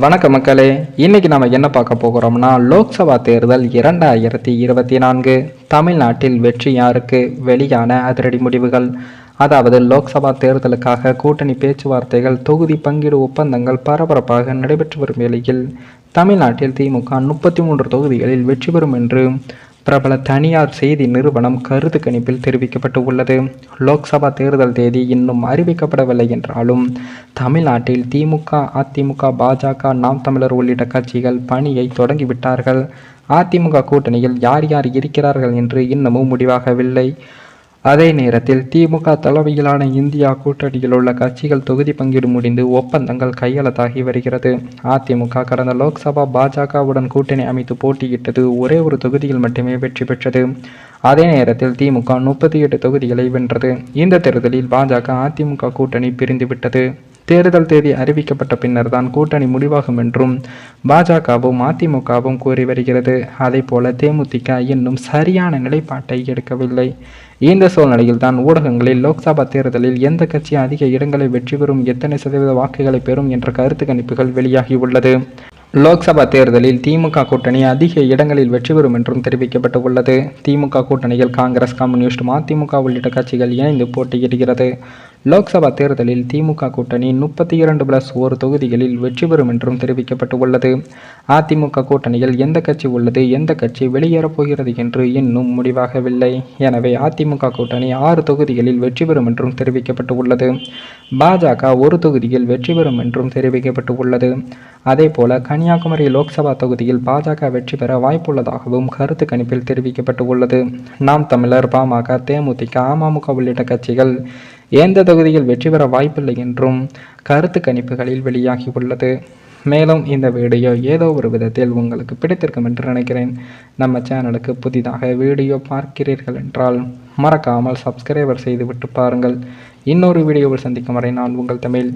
வணக்கம் மக்களே இன்னைக்கு நாம என்ன பார்க்க போகிறோம்னா லோக்சபா தேர்தல் இரண்டாயிரத்தி இருபத்தி நான்கு. தமிழ்நாட்டில் வெற்றி யாருக்கு? வெளியான அதிரடி முடிவுகள். அதாவது லோக்சபா தேர்தலுக்காக கூட்டணி பேச்சுவார்த்தைகள் தொகுதி பங்கீடு ஒப்பந்தங்கள் பரபரப்பாக நடைபெற்று வரும் வேளையில் தமிழ்நாட்டில் திமுக முப்பத்தி மூன்று தொகுதிகளில் வெற்றி பெறும் என்று பிரபல தனியார் செய்தி நிறுவனம் கருத்து கணிப்பில் தெரிவிக்கப்பட்டு உள்ளது. லோக்சபா தேர்தல் தேதி இன்னும் அறிவிக்கப்படவில்லை என்றாலும் தமிழ்நாட்டில் திமுக அதிமுக பாஜக நாம் தமிழர் உள்ளிட்ட கட்சிகள் பணியை தொடங்கிவிட்டார்கள். அதிமுக கூட்டணியில் யார் யார் இருக்கிறார்கள் என்று இன்னமும் முடிவாகவில்லை. அதே நேரத்தில் திமுக தலைமையிலான இந்தியா கூட்டணியில் உள்ள கட்சிகள் தொகுதி பங்கீடு முடிந்து ஒப்பந்தங்கள் கையெழுத்தாகி வருகிறது. அதிமுக கடந்த லோக்சபா பாஜகவுடன் கூட்டணி அமைத்து போட்டியிட்டது ஒரே ஒரு தொகுதியில் மட்டுமே வெற்றி பெற்றது. அதே நேரத்தில் திமுக முப்பத்தி எட்டு தொகுதிகளை வென்றது. இந்த தேர்தலில் பாஜக அதிமுக கூட்டணி பிரிந்துவிட்டது தேர்தல் தேதி அறிவிக்கப்பட்ட பின்னர் தான் கூட்டணி முடிவாகும் என்றும் பாஜகவும் அதிமுகவும் கூறி வருகிறது. அதேபோல தேமுதிக இன்னும் சரியான நிலைப்பாட்டை எடுக்கவில்லை. இந்த சூழ்நிலையில் தான் ஊடகங்களில் லோக்சபா தேர்தலில் எந்த கட்சி அதிக இடங்களை வெற்றி பெறும் எத்தனை சதவீத வாக்குகளை பெறும் என்ற கருத்து கணிப்புகள் வெளியாகியுள்ளது. லோக்சபா தேர்தலில் திமுக கூட்டணி அதிக இடங்களில் வெற்றி பெறும் என்றும் தெரிவிக்கப்பட்டு உள்ளது திமுக கூட்டணியில் காங்கிரஸ் கம்யூனிஸ்ட் மதிமுக உள்ளிட்ட கட்சிகள் இணைந்து போட்டியிடுகிறது. லோக்சபா தேர்தலில் திமுக கூட்டணி முப்பத்தி இரண்டு பிளஸ் ஒரு தொகுதிகளில் வெற்றி பெறும் என்றும் தெரிவிக்கப்பட்டு உள்ளது அதிமுக கூட்டணியில் எந்த கட்சி உள்ளது எந்த கட்சி வெளியேறப் போகிறது என்று இன்னும் முடிவாகவில்லை. எனவே அதிமுக கூட்டணி ஆறு தொகுதிகளில் வெற்றி பெறும் என்றும் தெரிவிக்கப்பட்டு உள்ளது பாஜக ஒரு தொகுதியில் வெற்றி பெறும் என்றும் தெரிவிக்கப்பட்டு உள்ளது. அதேபோல கன்னியாகுமரி லோக்சபா தொகுதியில் பாஜக வெற்றி பெற வாய்ப்புள்ளதாகவும் கருத்து கணிப்பில் தெரிவிக்கப்பட்டு உள்ளது. நாம் தமிழர் பாமக தேமுதிக அமமுக உள்ளிட்ட கட்சிகள் எந்த தொகுதியில் வெற்றி பெற வாய்ப்பில்லை என்றும் கருத்து கணிப்புகளில் வெளியாகி உள்ளது. மேலும் இந்த வீடியோ ஏதோ ஒரு விதத்தில் உங்களுக்கு பிடித்திருக்கும் என்று நினைக்கிறேன். நம்ம சேனலுக்கு புதிதாக வீடியோ பார்க்கிறீர்கள் என்றால் மறக்காமல் சப்ஸ்கிரைபர் செய்துவிட்டு பாருங்கள். இன்னொரு வீடியோவில் சந்திக்கும் வரை நான் உங்கள் தமிழ்.